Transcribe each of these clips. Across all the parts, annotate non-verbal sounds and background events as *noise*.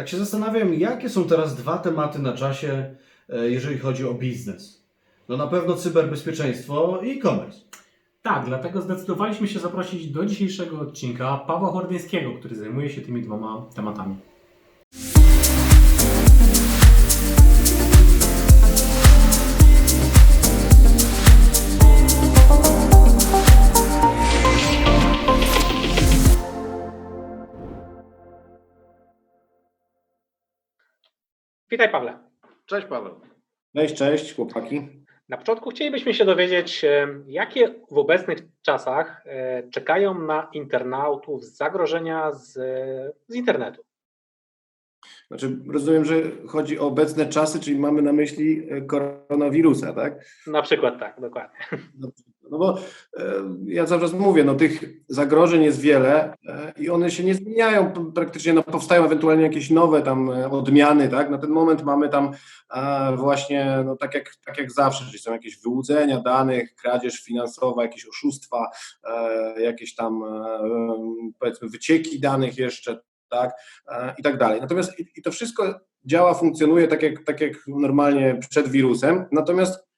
Tak się zastanawiam, jakie są teraz dwa tematy na czasie, e, jeżeli chodzi o biznes. No na pewno cyberbezpieczeństwo i e-commerce. Tak, dlatego zdecydowaliśmy się zaprosić do dzisiejszego odcinka Pawła Hordyńskiego, który zajmuje się tymi dwoma tematami. Witaj Pawle. Cześć Paweł. Cześć, cześć chłopaki. Na początku chcielibyśmy się dowiedzieć, e, jakie w obecnych czasach e, czekają na internautów zagrożenia z, z internetu. Znaczy, rozumiem, że chodzi o obecne czasy, czyli mamy na myśli e, koronawirusa, tak? Na przykład tak, dokładnie. No bo e, ja cały czas mówię, no tych zagrożeń jest wiele e, i one się nie zmieniają praktycznie, no powstają ewentualnie jakieś nowe tam e, odmiany, tak? Na ten moment mamy tam właśnie, no tak jak, tak jak zawsze, czyli są jakieś wyłudzenia danych, kradzież finansowa, jakieś oszustwa, jakieś tam powiedzmy wycieki danych jeszcze, tak? I tak dalej. Natomiast i to wszystko działa, funkcjonuje tak jak, tak jak normalnie przed wirusem, natomiast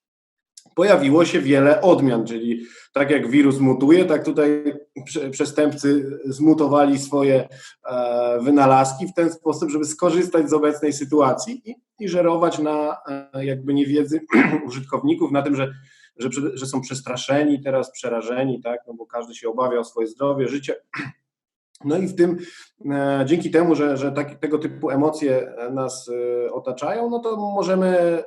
pojawiło się wiele odmian, czyli tak jak wirus mutuje, tak tutaj prze- przestępcy zmutowali swoje e, wynalazki w ten sposób, żeby skorzystać z obecnej sytuacji i, i żerować na e, jakby niewiedzy *clears throat* użytkowników, na tym, że, że, że są przestraszeni, teraz przerażeni, tak, no bo każdy się obawia o swoje zdrowie, życie. *clears throat* No i w tym, e, dzięki temu, że, że tego typu emocje nas otaczają, no to możemy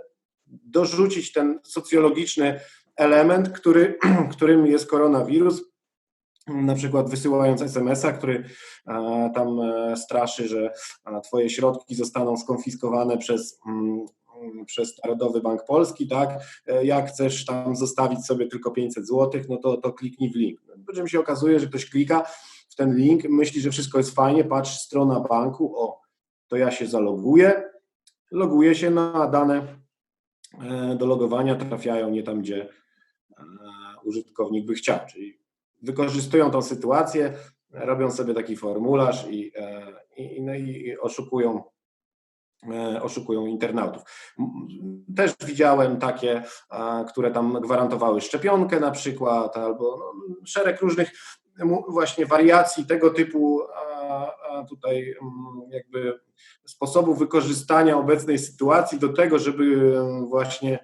dorzucić ten socjologiczny element, który, *clears throat* którym jest koronawirus, na przykład wysyłając SMS-a, który e, tam e, straszy, że e, twoje środki zostaną skonfiskowane przez, mm, mm, przez Narodowy Bank Polski, tak? Jak chcesz tam zostawić sobie tylko 500 zł, no to, to kliknij w link. Po czym się okazuje, że ktoś klika w ten link, myśli, że wszystko jest fajnie, patrz, strona banku, o, to ja się zaloguję, loguję się na dane do logowania trafiają nie tam, gdzie e, użytkownik by chciał. Czyli wykorzystują tą sytuację, robią sobie taki formularz i, e, i, no i oszukują, e, oszukują internautów. Też widziałem takie, e, które tam gwarantowały szczepionkę na przykład, albo no, szereg różnych właśnie wariacji tego typu tutaj mm, jakby sposobów wykorzystania obecnej sytuacji do tego, żeby właśnie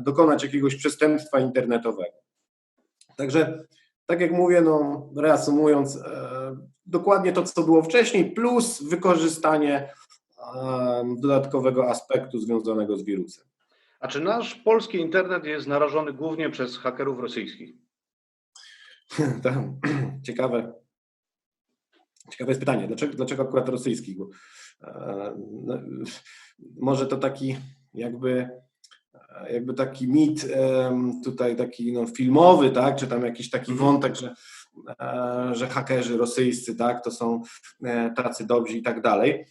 dokonać jakiegoś przestępstwa internetowego. Także, tak jak mówię, no, reasumując, e, dokładnie to, co było wcześniej, plus wykorzystanie e, dodatkowego aspektu związanego z wirusem. A czy nasz polski internet jest narażony głównie przez hakerów rosyjskich? *laughs* Tam, *clears throat* ciekawe, ciekawe jest pytanie, dlaczego, dlaczego akurat rosyjskich? Bo, e, no, może to taki jakby, e, jakby taki mit tutaj taki no, filmowy, tak, czy tam jakiś taki wątek, że, e, że hakerzy rosyjscy, tak, to są tacy dobrzy i tak dalej.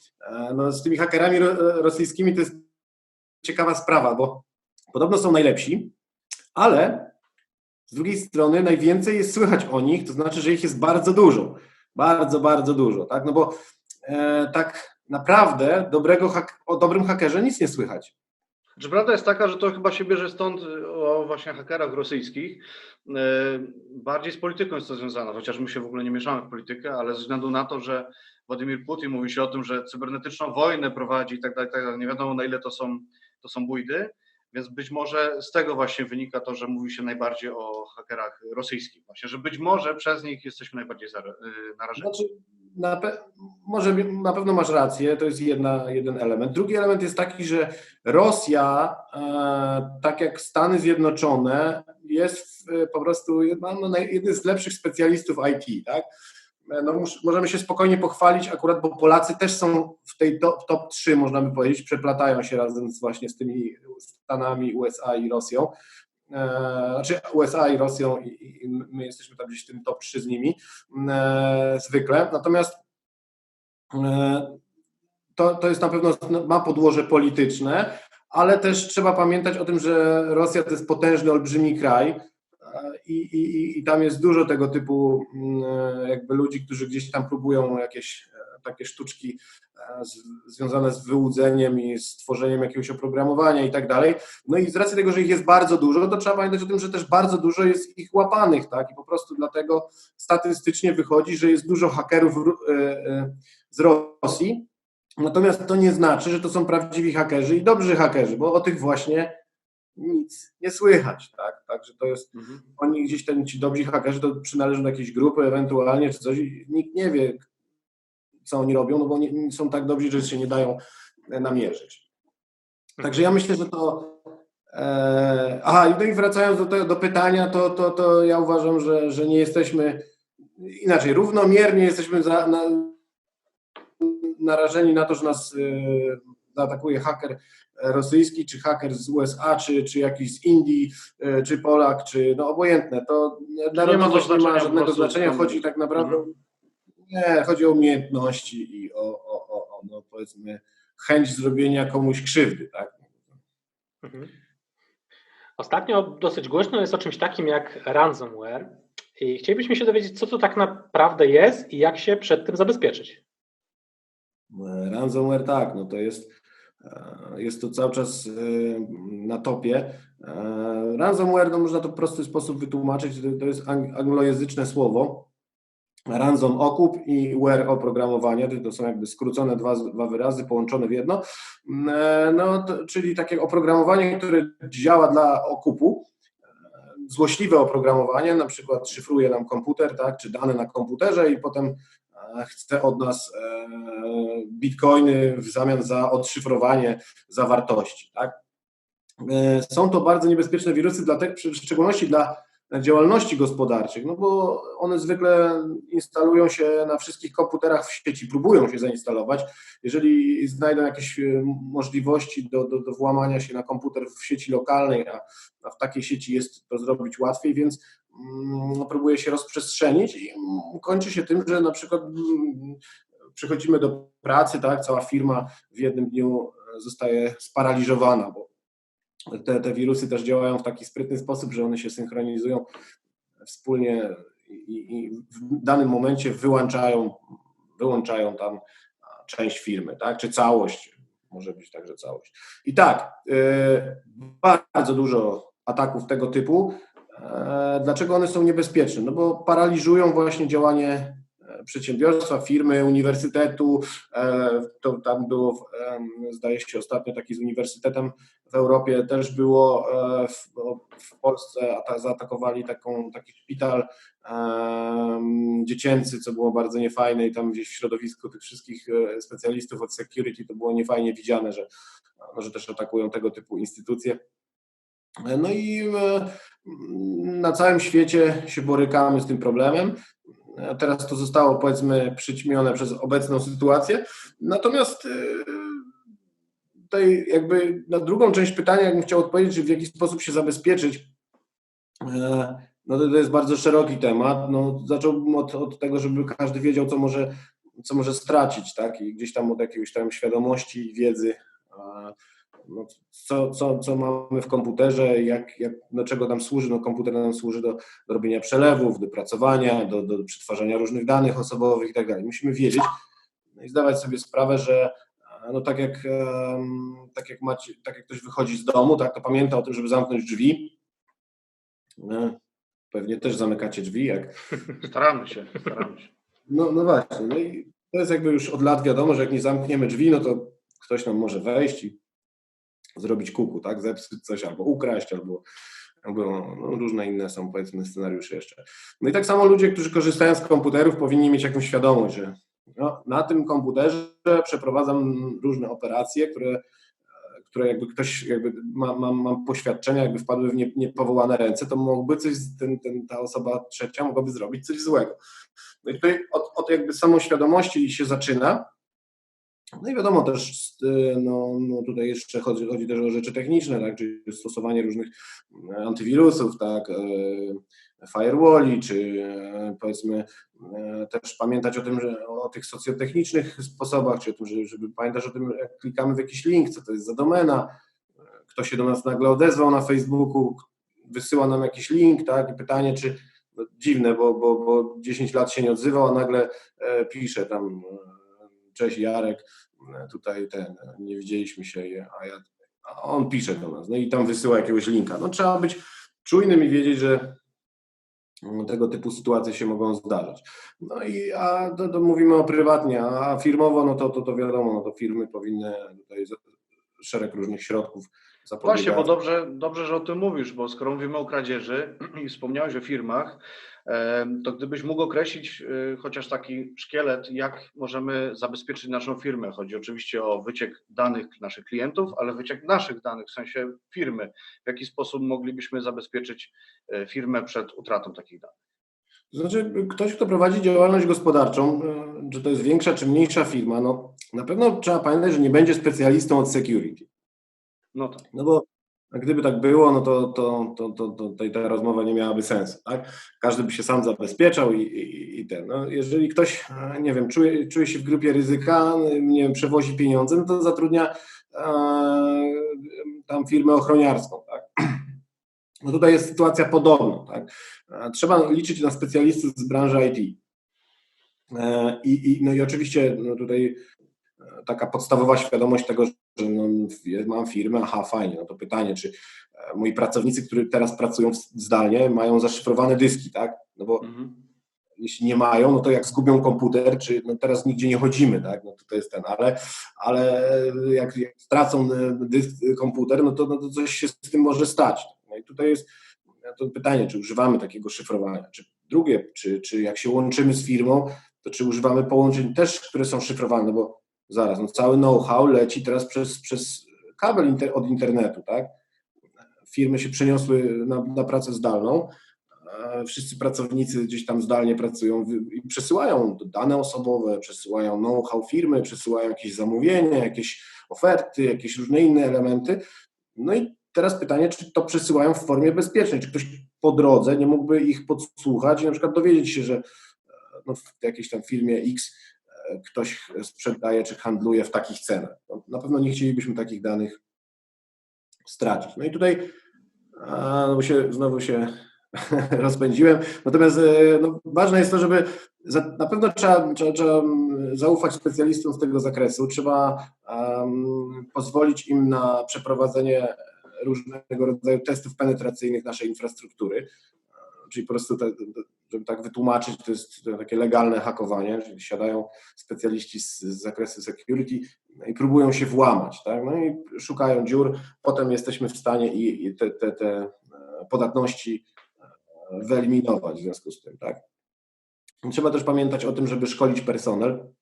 No, z tymi hakerami ro, rosyjskimi to jest ciekawa sprawa, bo podobno są najlepsi, ale z drugiej strony najwięcej jest słychać o nich, to znaczy, że ich jest bardzo dużo. Bardzo, bardzo dużo, tak? No bo e, tak naprawdę dobrego hak- o dobrym hakerze nic nie słychać. Czy prawda jest taka, że to chyba się bierze stąd o właśnie hakerach rosyjskich? y, Bardziej z polityką jest to związane, chociaż my się w ogóle nie mieszamy w politykę, ale ze względu na to, że Władimir Putin mówi się o tym, że cybernetyczną wojnę prowadzi i tak dalej, tak dalej. Nie wiadomo na ile to są, to są bójdy, więc być może z tego właśnie wynika to, że mówi się najbardziej o hakerach rosyjskich. Właśnie, że być może przez nich jesteśmy najbardziej y, narażeni. Znaczy, na pe- może na pewno masz rację, to jest jedna, jeden element. Drugi element jest taki, że Rosja, e, tak jak Stany Zjednoczone, jest w, po prostu no, jeden z lepszych specjalistów IT, tak? E, No, możemy się spokojnie pochwalić akurat, bo Polacy też są w tej top, top 3, można by powiedzieć, przeplatają się razem z, właśnie z tymi Stanami, USA i Rosją. E, znaczy USA i Rosją i, i my jesteśmy tam gdzieś w tym top 3 z nimi e, zwykle. Natomiast e, to, to jest na pewno, ma podłoże polityczne, ale też trzeba pamiętać o tym, że Rosja to jest potężny, olbrzymi kraj i, i, i- tam jest dużo tego typu mm, e, jakby ludzi, którzy gdzieś tam próbują jakieś e, takie sztuczki e, z, związane z wyłudzeniem i z tworzeniem jakiegoś oprogramowania i tak dalej. No i z racji tego, że ich jest bardzo dużo, to trzeba pamiętać o tym, że też bardzo dużo jest ich łapanych, tak? I po prostu dlatego statystycznie wychodzi, że jest dużo hakerów z Rosji. Natomiast to nie znaczy, że to są prawdziwi hakerzy i dobrzy hakerzy, bo o tych właśnie nic nie słychać, tak? Także to jest, Mhm. oni gdzieś ten, ci dobrzy hakerzy to przynależą do jakiejś grupy ewentualnie czy coś i nikt nie wie, co oni robią, no bo nie, są tak dobrzy, że się nie dają e, namierzyć. Także ja myślę, że to e, aha, i no i wracając do, tego, do pytania, to, to, to ja uważam, że, że nie jesteśmy inaczej, równomiernie jesteśmy za, na, narażeni na to, że nas e, zaatakuje haker rosyjski, czy haker z USA, czy, czy jakiś z Indii, e, czy Polak, czy no obojętne. To dla nie ma to nie ma żadnego znaczenia. Chodzi tak naprawdę Mhm. nie, chodzi o umiejętności i o, o, o, o no powiedzmy chęć zrobienia komuś krzywdy, tak? Mhm. Ostatnio dosyć głośno jest o czymś takim jak ransomware i chcielibyśmy się dowiedzieć, co to tak naprawdę jest i jak się przed tym zabezpieczyć. E, Ransomware tak, no to jest, jest to cały czas e, na topie. E, Ransomware, no można to w prosty sposób wytłumaczyć, to- jest ang- anglojęzyczne słowo. Ransom okup i ware oprogramowanie, to- są jakby skrócone dwa, dwa wyrazy połączone w jedno. E, No, to, czyli takie oprogramowanie, które działa dla okupu, e, złośliwe oprogramowanie, na przykład szyfruje nam komputer, tak, czy dane na komputerze i potem e, chce od nas e, bitcoiny w zamian za odszyfrowanie zawartości. Tak? E, Są to bardzo niebezpieczne wirusy, dlatego, w szczególności dla działalności gospodarczych, no bo one zwykle instalują się na wszystkich komputerach w sieci, próbują się zainstalować. Jeżeli znajdą jakieś e, możliwości do, do, do włamania się na komputer w sieci lokalnej, a, a w takiej sieci jest to zrobić łatwiej, więc mm, próbuje się rozprzestrzenić i mm, kończy się tym, że na przykład mm, przychodzimy do pracy, tak, cała firma w jednym dniu e, zostaje sparaliżowana, bo te, te wirusy też działają w taki sprytny sposób, że one się synchronizują wspólnie i, i w danym momencie wyłączają, wyłączają tam część firmy, tak, czy całość, może być także całość. I tak, e, bardzo dużo ataków tego typu. E, Dlaczego one są niebezpieczne? No bo paraliżują właśnie działanie przedsiębiorstwa, firmy, uniwersytetu. E, To tam było, zdaje się, ostatnio taki z uniwersytetem w Europie też było e, w, Polsce ata- zaatakowali taką, taki szpital dziecięcy, co było bardzo niefajne i tam gdzieś w środowisku tych wszystkich e, specjalistów od security to było niefajnie widziane, że, że też atakują tego typu instytucje. No i na całym świecie się borykamy z tym problemem. Teraz to zostało powiedzmy przyćmione przez obecną sytuację. Natomiast e, tutaj jakby na drugą część pytania, jakbym chciał odpowiedzieć, w jaki sposób się zabezpieczyć, e, no to, to jest bardzo szeroki temat. No, zacząłbym od, od tego, żeby każdy wiedział, co może, co może stracić, tak? I gdzieś tam od jakiejś tam świadomości i wiedzy, no, co, co, co mamy w komputerze, jak, jak, do czego nam służy. No, komputer nam służy do, do robienia przelewów, do pracowania, do, do przetwarzania różnych danych osobowych i tak dalej. Musimy wiedzieć no i zdawać sobie sprawę, że no tak jak, tak jak macie, tak jak ktoś wychodzi z domu, tak, to pamięta o tym, żeby zamknąć drzwi. No, pewnie też zamykacie drzwi, jak Staramy się, staramy się. no, no właśnie. No i to jest jakby już od lat wiadomo, że jak nie zamkniemy drzwi, no to ktoś nam może wejść i zrobić kuku, tak? Zepsuć coś albo ukraść, albo, albo no, różne inne są powiedzmy scenariusze jeszcze. No i tak samo ludzie, którzy korzystają z komputerów, powinni mieć jakąś świadomość, że no, na tym komputerze przeprowadzam różne operacje, które które jakby ktoś jakby ma, ma, mam poświadczenia, jakby wpadły w nie, niepowołane ręce, to mógłby coś, ten, ten, ta osoba trzecia mogłaby zrobić coś złego. No i tutaj od, od jakby samoświadomości się zaczyna. No i wiadomo też, y, no, no tutaj jeszcze chodzi, chodzi też o rzeczy techniczne, tak, czyli stosowanie różnych antywirusów, tak, y, firewalli, czy y, powiedzmy też pamiętać o tym, że o tych socjotechnicznych sposobach, czy o tym, żeby, żeby pamiętać o tym, jak klikamy w jakiś link, co to jest za domena, kto się do nas nagle odezwał na Facebooku, wysyła nam jakiś link, tak, i pytanie, czy no, dziwne, bo, bo, bo 10 lat się nie odzywał, a nagle e, pisze tam, e, cześć Jarek, tutaj ten, nie widzieliśmy się, a ja, a on pisze do nas, no i tam wysyła jakiegoś linka. No trzeba być czujnym i wiedzieć, że tego typu sytuacje się mogą zdarzać. No i a to, to mówimy o prywatnie, a firmowo, no to, to, to wiadomo, no to firmy powinny tutaj szereg różnych środków zapobiegać. Właśnie, bo dobrze, dobrze, że o tym mówisz, bo skoro mówimy o kradzieży *clears throat* i wspomniałeś o firmach, to gdybyś mógł określić y, chociaż taki szkielet, jak możemy zabezpieczyć naszą firmę. Chodzi oczywiście o wyciek danych naszych klientów, ale wyciek naszych danych, w sensie firmy. W jaki sposób moglibyśmy zabezpieczyć e, firmę przed utratą takich danych? To znaczy, ktoś, kto prowadzi działalność gospodarczą, e, czy to jest większa czy mniejsza firma, no na pewno trzeba pamiętać, że nie będzie specjalistą od security. No tak. No bo gdyby tak było, no to, to, to, to, to, ta rozmowa nie miałaby sensu, tak? Każdy by się sam zabezpieczał i, i, i ten. No, jeżeli ktoś, e, nie wiem, czuje, czuje się w grupie ryzyka, nie wiem, przewozi pieniądze, no to zatrudnia e, tam firmę ochroniarską, tak? *clears throat* No tutaj jest sytuacja podobna, tak? E, Trzeba liczyć na specjalistów z branży IT. E, I, i, no i oczywiście no tutaj e, taka podstawowa świadomość tego, że mam firmę, aha, fajnie, no to pytanie, czy e, moi pracownicy, którzy teraz pracują zdalnie, mają zaszyfrowane dyski, tak? No bo Mhm. jeśli nie mają, no to jak zgubią komputer, czy no teraz nigdzie nie chodzimy, tak? No to, to jest ten, ale, ale jak, jak stracą e, dysk, komputer, no to, no to coś się z tym może stać. No i tutaj jest to pytanie, czy używamy takiego szyfrowania, czy drugie, czy, czy jak się łączymy z firmą, to czy używamy połączeń też, które są szyfrowane, no bo zaraz, no cały know-how leci teraz przez, przez kabel inter, od internetu, tak? Firmy się przeniosły na, na pracę zdalną, e, wszyscy pracownicy gdzieś tam zdalnie pracują i przesyłają dane osobowe, przesyłają know-how firmy, przesyłają jakieś zamówienia, jakieś oferty, jakieś różne inne elementy. No i teraz pytanie, czy to przesyłają w formie bezpiecznej, czy ktoś po drodze nie mógłby ich podsłuchać i na przykład dowiedzieć się, że e, no, w jakiejś tam firmie X ktoś sprzedaje czy handluje w takich cenach. No, na pewno nie chcielibyśmy takich danych stracić. No i tutaj a, no się, znowu się *laughs* rozpędziłem. Natomiast e, no, ważne jest to, żeby za, na pewno trzeba, trzeba, trzeba zaufać specjalistom z tego zakresu. Trzeba um, pozwolić im na przeprowadzenie różnego rodzaju testów penetracyjnych naszej infrastruktury. Czyli po prostu, te, żeby tak wytłumaczyć, to jest takie legalne hakowanie, czyli siadają specjaliści z, z zakresu security i próbują się włamać, tak? No i szukają dziur, potem jesteśmy w stanie i, i te, te, te e, podatności e, wyeliminować w związku z tym, tak? Trzeba też pamiętać o tym, żeby szkolić personel,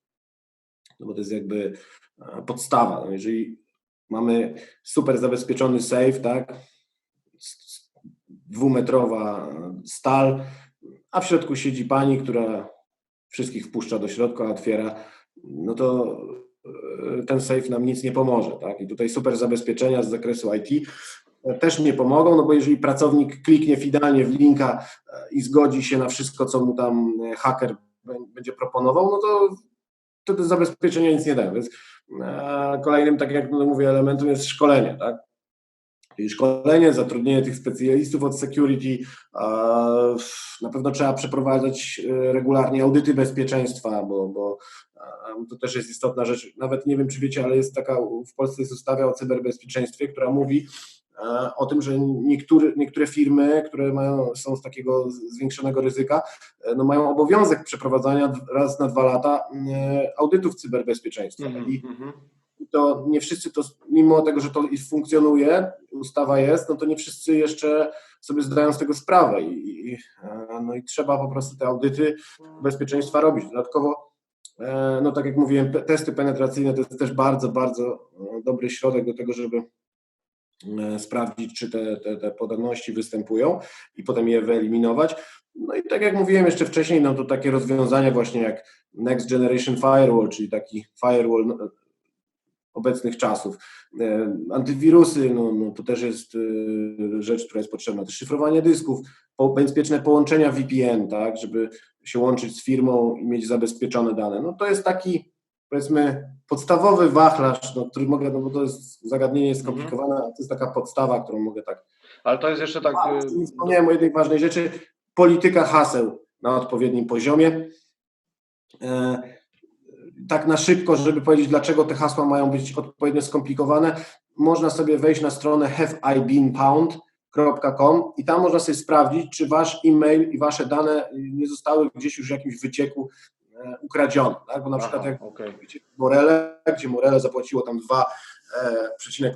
no bo to jest jakby e, podstawa. No jeżeli mamy super zabezpieczony safe, tak? Dwumetrowa stal, a w środku siedzi pani, która wszystkich wpuszcza do środka, otwiera, no to e, ten safe nam nic nie pomoże, tak? I tutaj super zabezpieczenia z zakresu IT też nie pomogą, no bo jeżeli pracownik kliknie finalnie w linka e, i zgodzi się na wszystko, co mu tam e, haker bę- będzie proponował, no to to te zabezpieczenia nic nie dają. Więc e, kolejnym, tak jak mówię, elementem jest szkolenie, tak? Szkolenie, zatrudnienie tych specjalistów od security. Na pewno trzeba przeprowadzać e, regularnie audyty bezpieczeństwa, bo, bo to też jest istotna rzecz. Nawet nie wiem, czy wiecie, ale jest taka, w Polsce jest ustawa o cyberbezpieczeństwie, która mówi o tym, że niektóre, niektóre firmy, które mają, są z takiego zwiększonego ryzyka, e, no mają obowiązek przeprowadzania raz na dwa lata e, audytów cyberbezpieczeństwa. I Mhm. To nie wszyscy to, mimo tego, że to funkcjonuje, ustawa jest, no to nie wszyscy jeszcze sobie zdają z tego sprawę i, i, e, no i trzeba po prostu te audyty bezpieczeństwa robić. Dodatkowo, e, no tak jak mówiłem, testy penetracyjne to jest też bardzo, bardzo e, dobry środek do tego, żeby sprawdzić, czy te, te, te podatności występują i potem je wyeliminować. No i tak jak mówiłem jeszcze wcześniej, no to takie rozwiązania właśnie jak Next Generation Firewall, czyli taki firewall no, obecnych czasów. E, Antywirusy, no, no to też jest e, rzecz, która jest potrzebna. Też szyfrowanie dysków, bezpieczne połączenia VPN, tak, żeby się łączyć z firmą i mieć zabezpieczone dane. No to jest taki, powiedzmy, podstawowy wachlarz, no, który mogę, no bo to jest zagadnienie skomplikowane, ale to jest taka podstawa, którą mogę tak Ale to jest jeszcze tak. a, y, nie wspomniałem o jednej ważnej rzeczy. Polityka haseł na odpowiednim poziomie. E, tak na szybko, żeby powiedzieć, dlaczego te hasła mają być odpowiednio skomplikowane, można sobie wejść na stronę haveibeenpound.com i tam można sobie sprawdzić, czy wasz e-mail i wasze dane nie zostały gdzieś już w jakimś wycieku e, ukradzione. Tak? Bo na przykład Aha, jak okej. Morele, gdzie Morele zapłaciło tam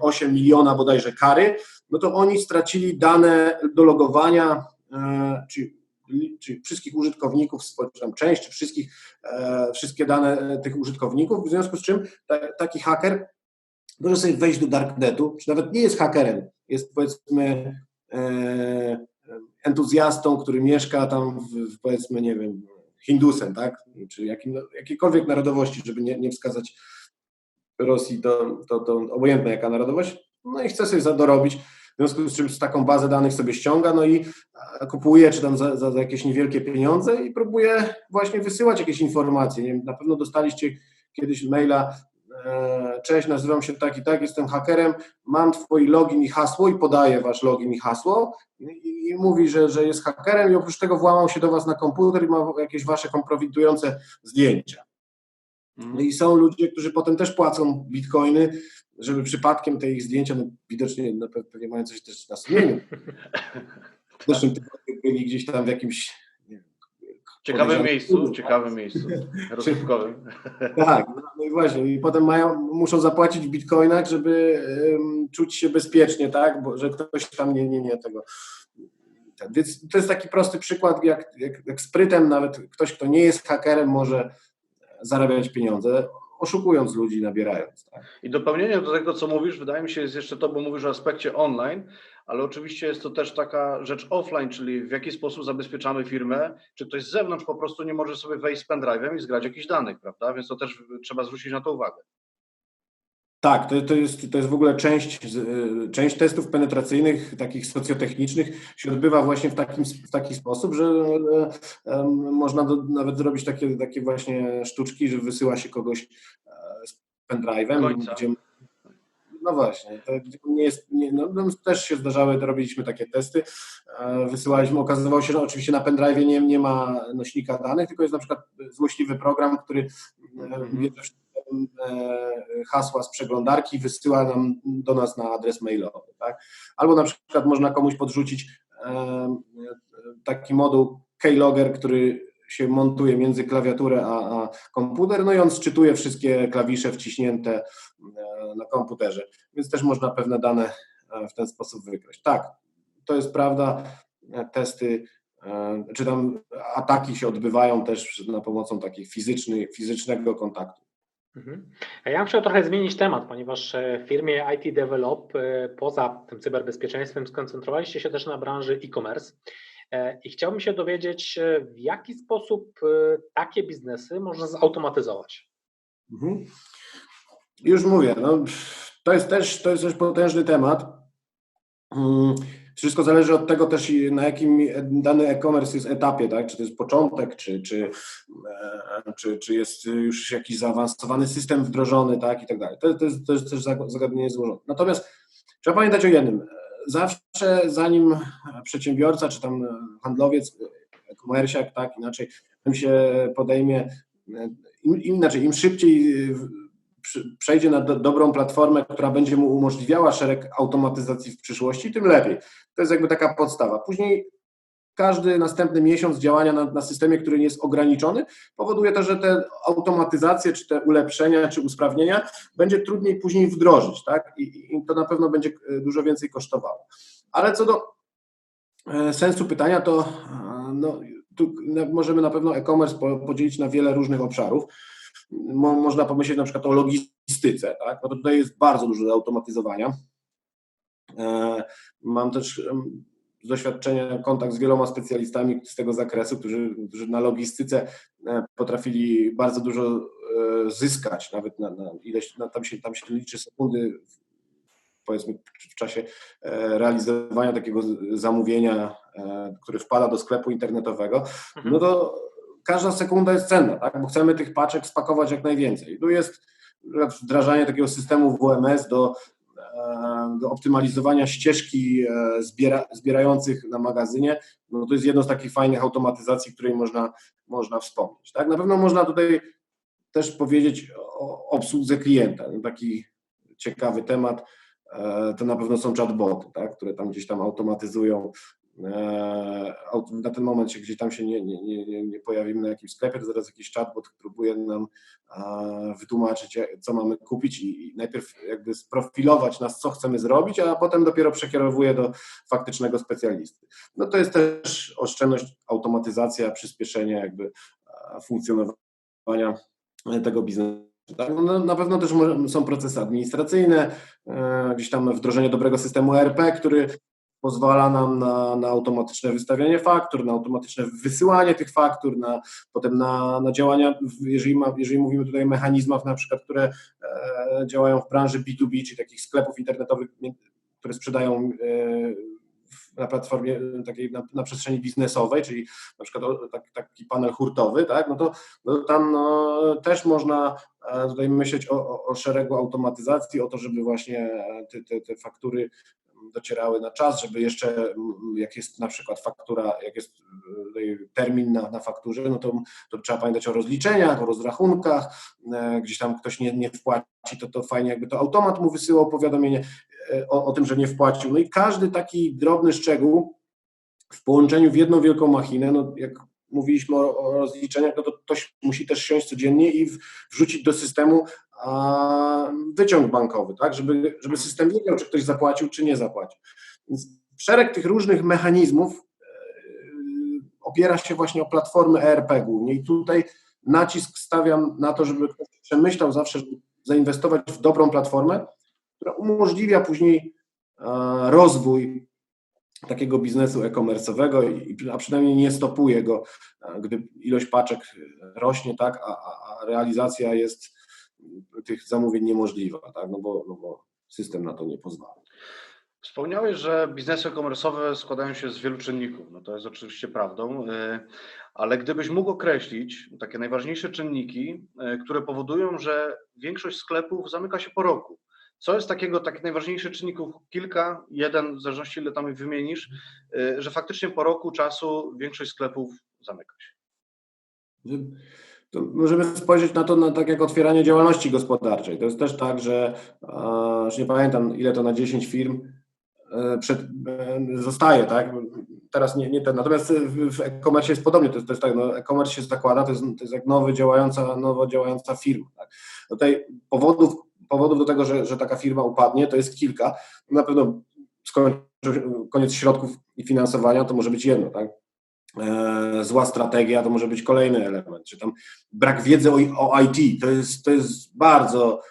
2,8 miliona bodajże kary, no to oni stracili dane do logowania, e, czy, czy wszystkich użytkowników, tam część, czy wszystkich, e, wszystkie dane tych użytkowników, w związku z czym ta, taki haker może sobie wejść do darknetu, czy nawet nie jest hakerem, jest powiedzmy e, entuzjastą, który mieszka tam w, powiedzmy, nie wiem, Hindusem, tak? Czy jakim, jakiejkolwiek narodowości, żeby nie, nie wskazać Rosji, to, to, to obojętna jaka narodowość, no i chce sobie za- dorobić, w związku z czym z taką bazę danych sobie ściąga, no i e, kupuje, czy tam za, za, za jakieś niewielkie pieniądze i próbuje właśnie wysyłać jakieś informacje. Nie wiem, na pewno dostaliście kiedyś maila, e, cześć, nazywam się tak i tak, jestem hakerem, mam twój login i hasło i podaje wasz login i hasło i, i mówi, że, że jest hakerem i oprócz tego włamał się do was na komputer i ma jakieś wasze kompromitujące zdjęcia. Mhm. i są ludzie, którzy potem też płacą bitcoiny, żeby przypadkiem te ich zdjęcia, no widocznie no, pe- pewnie mają coś też na sumieniu. *laughs* W zeszłym tygodniu byli gdzieś tam w jakimś wiem, Ciekawym miejscu, ciekawym *laughs* miejscu, rozrywkowym. Tak, no, no i właśnie, i potem mają, muszą zapłacić w bitcoinach, żeby em, czuć się bezpiecznie, tak, bo że ktoś tam nie, nie, nie tego. tak, Więc to jest taki prosty przykład, jak, jak, jak sprytem nawet ktoś, kto nie jest hakerem, może zarabiać pieniądze, oszukując ludzi, nabierając. Tak? I dopełnieniem do tego, co mówisz, wydaje mi się, jest jeszcze to, bo mówisz o aspekcie online, ale oczywiście jest to też taka rzecz offline, czyli w jaki sposób zabezpieczamy firmę, czy ktoś z zewnątrz po prostu nie może sobie wejść z pendrive'em i zgrać jakichś danych, prawda? Więc to też trzeba zwrócić na to uwagę. Tak, to, to, jest, to jest w ogóle część, y, część testów penetracyjnych, takich socjotechnicznych, się odbywa właśnie w, takim, w taki sposób, że em, można do, nawet zrobić takie, takie właśnie sztuczki, że wysyła się kogoś e, z pendrive'em, gdzie. No właśnie, nie jest, nie, no, no, też się zdarzały, robiliśmy takie testy, e, wysyłaliśmy, okazywało się, że oczywiście na pendrive'ie nie, nie ma nośnika danych, tylko jest na przykład złośliwy program, który że e, hasła z przeglądarki wysyła nam do nas na adres mailowy. Tak? Albo na przykład można komuś podrzucić e, taki moduł keylogger, który się montuje między klawiaturę a, a komputer, no i on sczytuje wszystkie klawisze wciśnięte e, na komputerze, więc też można pewne dane e, w ten sposób wykreślić. Tak, to jest prawda, e, testy e, czy tam ataki się odbywają też na pomocą takich fizyczny, fizycznego kontaktu. Mhm. Ja bym chciał trochę zmienić temat, ponieważ e, w firmie IT Develop e, poza tym cyberbezpieczeństwem skoncentrowaliście się też na branży e-commerce E, i chciałbym się dowiedzieć, w jaki sposób takie biznesy można zautomatyzować. Mhm. Już mówię, no, to, jest też, to jest też potężny temat. Wszystko zależy od tego też, na jakim dany e-commerce jest etapie, tak? czy to jest początek, czy, czy, e, czy, czy jest już jakiś zaawansowany system wdrożony tak? i tak dalej. To, to, jest, to jest też zag- zagadnienie złożone. Natomiast trzeba pamiętać o jednym. Zawsze zanim przedsiębiorca, czy tam handlowiec, e-commerciak, tak, inaczej, im się podejmie, im, im inaczej, im szybciej przejdzie na do, dobrą platformę, która będzie mu umożliwiała szereg automatyzacji w przyszłości, tym lepiej. To jest jakby taka podstawa. Później każdy następny miesiąc działania na, na systemie, który nie jest ograniczony, powoduje to, że te automatyzacje, czy te ulepszenia, czy usprawnienia będzie trudniej później wdrożyć, tak? I, i to na pewno będzie e, dużo więcej kosztowało. Ale co do e, sensu pytania, to e, no, tu możemy na pewno e-commerce po- podzielić na wiele różnych obszarów. Mo, można pomyśleć na przykład o logistyce, tak? No to tutaj jest bardzo dużo do automatyzowania. E, Mam też z doświadczenia kontakt z wieloma specjalistami z tego zakresu, którzy, którzy na logistyce e, potrafili bardzo dużo e, zyskać, nawet na, na ileś, na, tam, się, tam się liczy sekundy, powiedzmy w czasie realizowania takiego zamówienia, e, który wpada do sklepu internetowego, Mhm. no to każda sekunda jest cenna, tak? bo chcemy tych paczek spakować jak najwięcej. Tu jest wdrażanie takiego systemu WMS do, e, do optymalizowania ścieżki e, zbiera, zbierających na magazynie. No to jest jedno z takich fajnych automatyzacji, której można, można wspomnieć. Tak? Na pewno można tutaj też powiedzieć o obsłudze klienta. No, taki ciekawy temat e, to na pewno są chatboty, tak, które tam gdzieś tam automatyzują. E, Na ten moment się gdzieś tam się nie, nie, nie, nie- pojawimy na jakimś sklepie, to zaraz jakiś chatbot próbuje nam e, wytłumaczyć, jak- co mamy kupić i, najpierw jakby sprofilować nas, co chcemy zrobić, a potem dopiero przekierowuje do faktycznego specjalisty. No to jest też oszczędność, automatyzacja, przyspieszenie jakby e, funkcjonowania tego biznesu. Tak, no, na- na pewno też są procesy administracyjne, e, gdzieś tam wdrożenie dobrego systemu ERP, który pozwala nam na, na automatyczne wystawianie faktur, na automatyczne wysyłanie tych faktur, na, potem na, na działania, jeżeli, ma, jeżeli mówimy tutaj o mechanizmach na przykład, które e, działają w branży B2B, czyli takich sklepów internetowych, które sprzedają e, na platformie takiej, na, na przestrzeni biznesowej, czyli na przykład o, tak, taki panel hurtowy, tak, no to, no tam no, też można e, tutaj myśleć o, o, o szeregu automatyzacji, o to, żeby właśnie te, te, te faktury docierały na czas, żeby jeszcze, jak jest na przykład faktura, jak jest tutaj termin na, na fakturze, no to, to trzeba pamiętać o rozliczeniach, o rozrachunkach, e, gdzieś tam ktoś nie, nie wpłaci, to, to fajnie jakby to automat mu wysyłał powiadomienie e, o, o tym, że nie wpłacił. No i każdy taki drobny szczegół w połączeniu w jedną wielką machinę, no jak mówiliśmy o, o rozliczeniach, no to ktoś musi też siąść codziennie i wrzucić do systemu a, wyciąg bankowy, tak, żeby, żeby system wiedział, czy ktoś zapłacił, czy nie zapłacił. Więc szereg tych różnych mechanizmów e, opiera się właśnie o platformy ERP głównie i tutaj nacisk stawiam na to, żeby ktoś przemyślał zawsze, żeby zainwestować w dobrą platformę, która umożliwia później e, rozwój takiego biznesu e-commerce'owego, a przynajmniej nie stopuje go, e, gdy ilość paczek rośnie, tak, a, a, realizacja jest tych zamówień niemożliwa, tak, no bo, no bo system na to nie pozwala. Wspomniałeś, że biznesy e-commerce'owe składają się z wielu czynników. No to jest oczywiście prawdą, y, ale gdybyś mógł określić takie najważniejsze czynniki, y, które powodują, że większość sklepów zamyka się po roku. Co jest takiego, takich najważniejszych czynników? Kilka, jeden, w zależności ile tam wymienisz, y, że faktycznie po roku czasu większość sklepów zamyka się. To możemy spojrzeć na to na, tak jak otwieranie działalności gospodarczej. To jest też tak, że już nie pamiętam ile to na 10 firm e, przed, e, zostaje, tak? Teraz nie, nie ten. Natomiast w, w e-commerce jest podobnie. To jest, to jest tak, no, e-commerce się zakłada, to jest, to jest jak nowy działająca, nowo działająca firma. Tak? Tutaj powodów, powodów do tego, że, że taka firma upadnie, to jest kilka. Na pewno koniec środków i finansowania to może być jedno, tak? e, zła strategia, to może być kolejny element, czy tam brak wiedzy o, o IT, to jest, to jest bardzo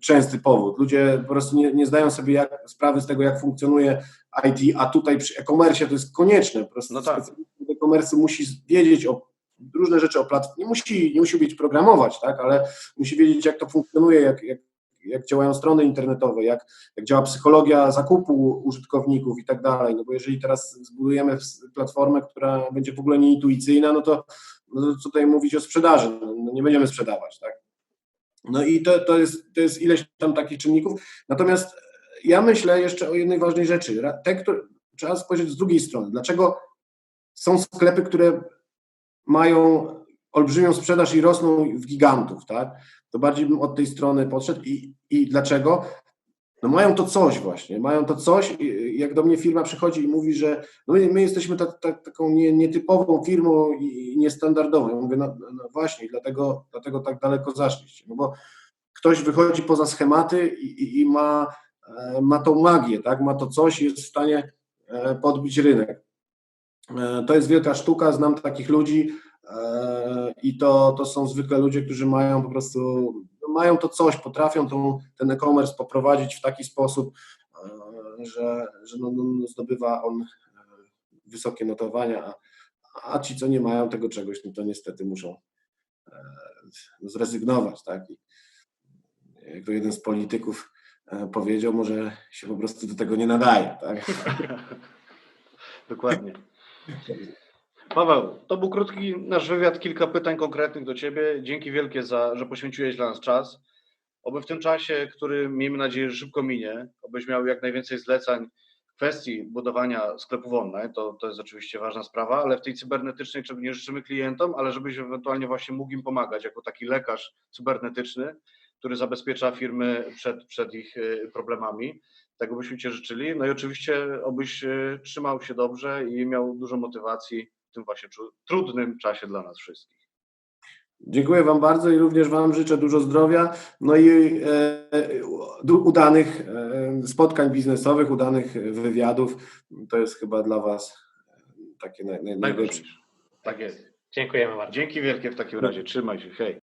częsty powód. Ludzie po prostu nie, nie zdają sobie jak, sprawy z tego, jak funkcjonuje IT, a tutaj przy e-commerce to jest konieczne. Po prostu No tak. e-commerce musi wiedzieć o różne rzeczy o platformie, nie musi, nie musi umieć programować, tak, ale musi wiedzieć, jak to funkcjonuje, jak, jak, jak działają strony internetowe, jak, jak działa psychologia zakupu użytkowników i tak dalej. No bo jeżeli teraz zbudujemy platformę, która będzie w ogóle nieintuicyjna, no to, no to tutaj mówić o sprzedaży, no nie będziemy sprzedawać, tak. No i to, to, jest, to jest ileś tam takich czynników. Natomiast ja myślę jeszcze o jednej ważnej rzeczy. Te, które, trzeba spojrzeć z drugiej strony. Dlaczego są sklepy, które mają olbrzymią sprzedaż i rosną w gigantów, tak? To bardziej bym od tej strony podszedł. I, i dlaczego? No mają to coś właśnie, mają to coś, jak do mnie firma przychodzi i mówi, że no my, my jesteśmy ta, ta, taką nie, nietypową firmą i, niestandardową. Ja mówię, no, no właśnie, dlatego, dlatego tak daleko zaszliście, no bo ktoś wychodzi poza schematy i, i, i ma, e, ma tą magię, tak? ma to coś i jest w stanie e, podbić rynek. E, To jest wielka sztuka, znam takich ludzi i to, to są zwykle ludzie, którzy mają po prostu, no, mają to coś, potrafią tą, ten e-commerce poprowadzić w taki sposób, e, że, że no, no, zdobywa on e, wysokie notowania, a, a ci, co nie mają tego czegoś, no to niestety muszą e, zrezygnować, tak? I jak to jeden z polityków e, powiedział, może się po prostu do tego nie nadaje, tak? *laughs* Dokładnie. *laughs* Paweł, to był krótki nasz wywiad, kilka pytań konkretnych do Ciebie. Dzięki wielkie, za, że poświęciłeś dla nas czas. Oby w tym czasie, który miejmy nadzieję, szybko minie, obyś miał jak najwięcej zlecań kwestii budowania sklepów online, to, to jest oczywiście ważna sprawa, ale w tej cybernetycznej, nie życzymy klientom, ale żebyś ewentualnie właśnie mógł im pomagać jako taki lekarz cybernetyczny, który zabezpiecza firmy przed, przed ich y, problemami. Tego byśmy Cię życzyli. No i oczywiście, obyś y, trzymał się dobrze i miał dużo motywacji w tym właśnie tru- trudnym czasie dla nas wszystkich. Dziękuję Wam bardzo i również Wam życzę dużo zdrowia, no i e, udanych e, spotkań biznesowych, udanych wywiadów. To jest chyba dla Was takie naj, naj, najlepsze. Tak jest. Dziękujemy bardzo. Dzięki wielkie w takim razie. Trzymaj się. Hej.